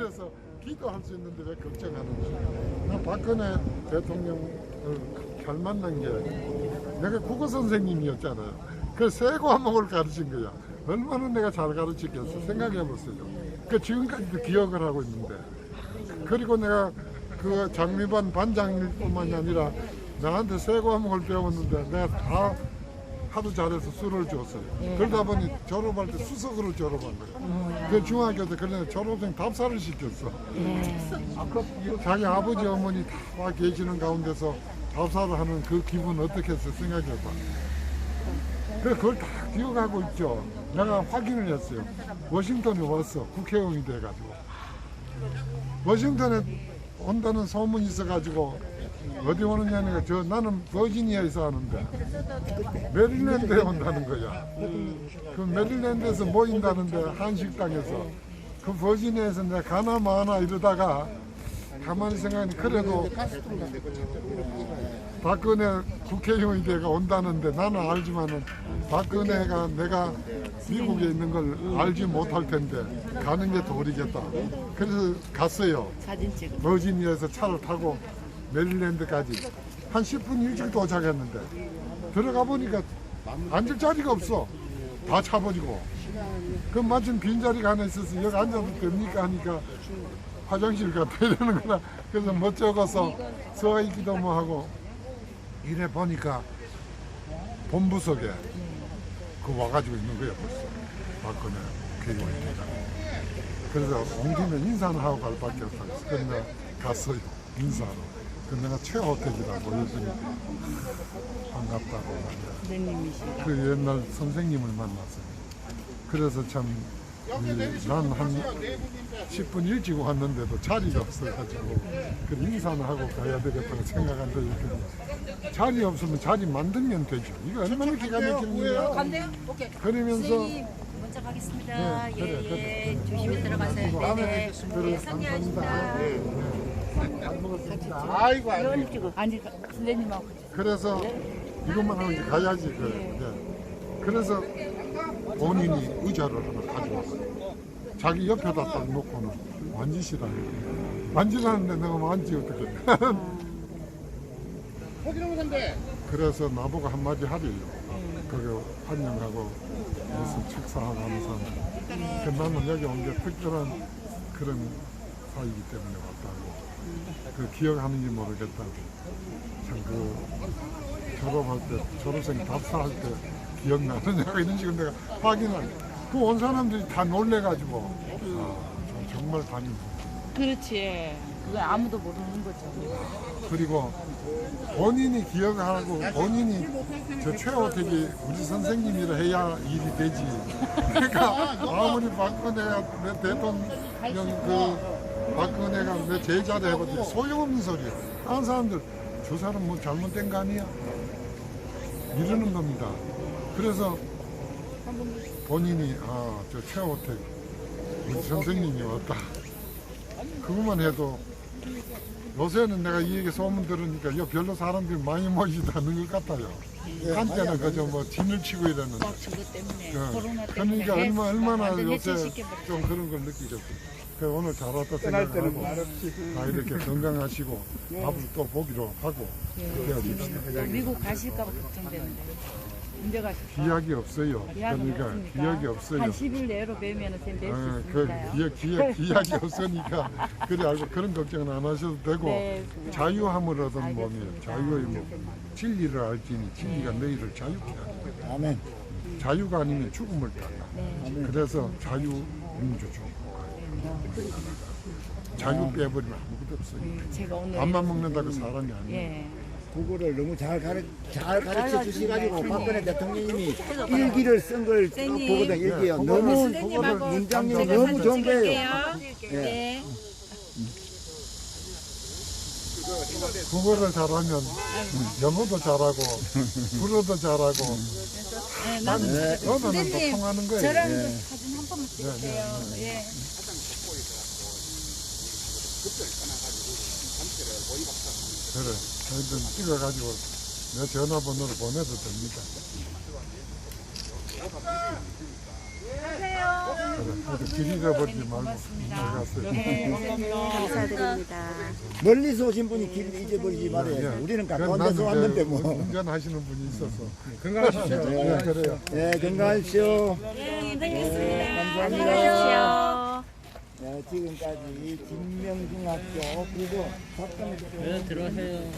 그래서 기도할 수 있는데 왜 걱정하는지. 나 박근혜 대통령을 잘 만난 게 내가 국어 선생님이었잖아요. 그세 과목을 가르친 거야. 얼마나 내가 잘 가르치겠어. 생각해 보세요. 그 지금까지도 기억을 하고 있는데. 그리고 내가 그 장미반 반장일 뿐만이 아니라 나한테 세 과목을 배웠는데 내가 다 하도 잘해서 술을 줬어요. 그러다 보니 졸업할 때 수석으로 졸업한 거예요. 그 중학교 때 그래 졸업생 답사를 시켰어. 자기 아버지 어머니 다 와 계시는 가운데서 답사를 하는 그 기분 어떻게 했어 생각해봐. 그래 그걸 다 기억하고 있죠. 내가 확인을 했어요. 워싱턴에 왔어 국회의원이 돼가지고. 워싱턴에 온다는 소문이 있어가지고 어디 오느냐니까 저 나는 버지니아에서 하는데 메릴랜드에 온다는 거야. 그 메릴랜드에서 모인다는데 한식당에서 그 버지니아에서 내가 가나 마나 이러다가 가만히 생각하니 그래도 박근혜 국회의원이 돼가 온다는데 나는 알지만은 박근혜가 내가 미국에 있는 걸 알지 못할 텐데 가는 게 도리겠다. 그래서 갔어요. 버지니아에서 차를 타고 메릴랜드까지 한 10분 일찍 도착했는데 들어가 보니까 앉을 자리가 없어. 다 차버리고. 그 마침 빈자리가 하나 있어서 여기 앉아도 됩니까 하니까 화장실 갔다 이러는 거라. 그래서 멋쩍어서 서 있기도 뭐 하고 이래 보니까 본부석에 그 와가지고 있는 거야 벌써. 박근혜 돼가지고. 그래서 옮기면 인사는 하고 갈 밖에 없어요. 그래서 갔어요. 인사로. 그 내가 최호택이라고 했더니 반갑다고. 선생님이시다. 그 옛날 선생님을 만났어요. 그래서 참, 난한 10분 일찍 왔는데도 자리가 없어가지고, 그 인사는 하고 가야 되겠다고 생각한데, 이렇게 자리 없으면 자리 만들면 되죠. 이거 얼마나 기가 막히는 일이야. 간대요? 오케이. 그러면서, 먼저 가겠습니다. 네, 예, 그래, 예. 그래. 조심히 들어가세요. 네, 네. 그래, 네, 선녀하십니다. 감사 합니다. 잘 먹었습니다. 아이고 아이고 이런 찍어. 아니 선생님하고 그래서 이것만 하면 이제 가야지. 그, 예. 그래서 본인이 의자를 하나 가져왔어요. 자기 옆에다 딱 놓고는 만지시라고. 만지라는데 내가 만지 어떻게. 호기로운 선배 그래서 나보고 한마디 하래요. 그거 환영하고 무슨 축사하고 하면서. 그 나는 여기 온 게 특별한 그런 사이기 때문에 왔다고. 그 기억하는지 모르겠다고. 참그 졸업할 때, 졸업생 답사할 때 기억나느냐고 이런 식으로 내가 확인을. 그 온 사람들이 다 놀래가지고. 아, 참 정말 다행이다. 그렇지. 그건 아무도 모르는 거죠. 그리고 본인이 기억하고 본인이 저 최호택이 우리 선생님이라 해야 일이 되지. 그러니까 아무리 내 대통령 그 박근혜가 내 제자를 해봐도 소용없는 소리야. 다른 사람들 저 사람 뭐 잘못된 거 아니야? 이러는 겁니다. 그래서 본인이 아 저 최호택 우리 선생님이 왔다. 그것만 해도 요새는 내가 이 얘기 소문 들으니까 여 별로 사람들이 많이 모이지도 않는 것 같아요. 한때는 그저 뭐 진을 치고 이랬는데. 그것 때문에 어, 코로나 때문에 그러니까 얼마, 얼마나 완전 요새. 좀 그런 걸 느끼겠고. 그 오늘 잘 왔다 생각하고 말없이 다 이렇게 건강하시고 앞으로 또 보기로 하고. 또 미국 가실까 봐 걱정되는데. 가실까? 기약이 없어요. 그러니까 없습니까? 기약이 없어요. 한 10일 내로 뵈면 낼수 어, 그 있습니다요. 기약, 기약, 기약 이 없으니까 그래 알고 그런 걱정은 안 하셔도 되고 네. 자유함을 얻은 몸이에요. 알겠습니다. 자유의 몸. 진리를 알지니 진리가 너희를 자유케 하리라. 아멘 자유가 아니면 죽음을 따라. 네. 그래서 자유 민주주의. 자유 빼버리면 아무것도 없어요. 제가 오늘 밥만 먹는다고 사람이 아니에요. 예. 국어를 너무 잘 가르 잘 가르쳐 주시가지고 박근혜 대통령님이 일기를 쓴걸 보거든 일기요 네, 너무 선생님하고 문장이 제가 너무 좋은 거예요 네. 국어를 잘하면 영어도 잘하고 불어도 잘하고 네, 난 나도 언어는 또 통하는 거예요. 저랑 네. 사진 한 번만 찍을게요. 예. 그래. 저희들 찍어가지고 내 전화번호로 보내도 됩니다. 그래, 길 잃어버리지 말고 나갔어요. 감사드립니다. 멀리서 오신 분이 길 잊어버리지 말아요. 우리는 가까운 데서 왔는데 뭐. 운전하시는 분이 있어서 건강하십시오. 네, 그래요. 네, 건강하십시오. 네, 뵙겠습니다. 안녕하십시오. 네, 지금까지 진명중학교 그리고 박근혜 대통령.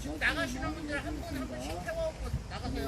지금 나가시는 분들 한 분 한 분씩 태워갖고 나가세요.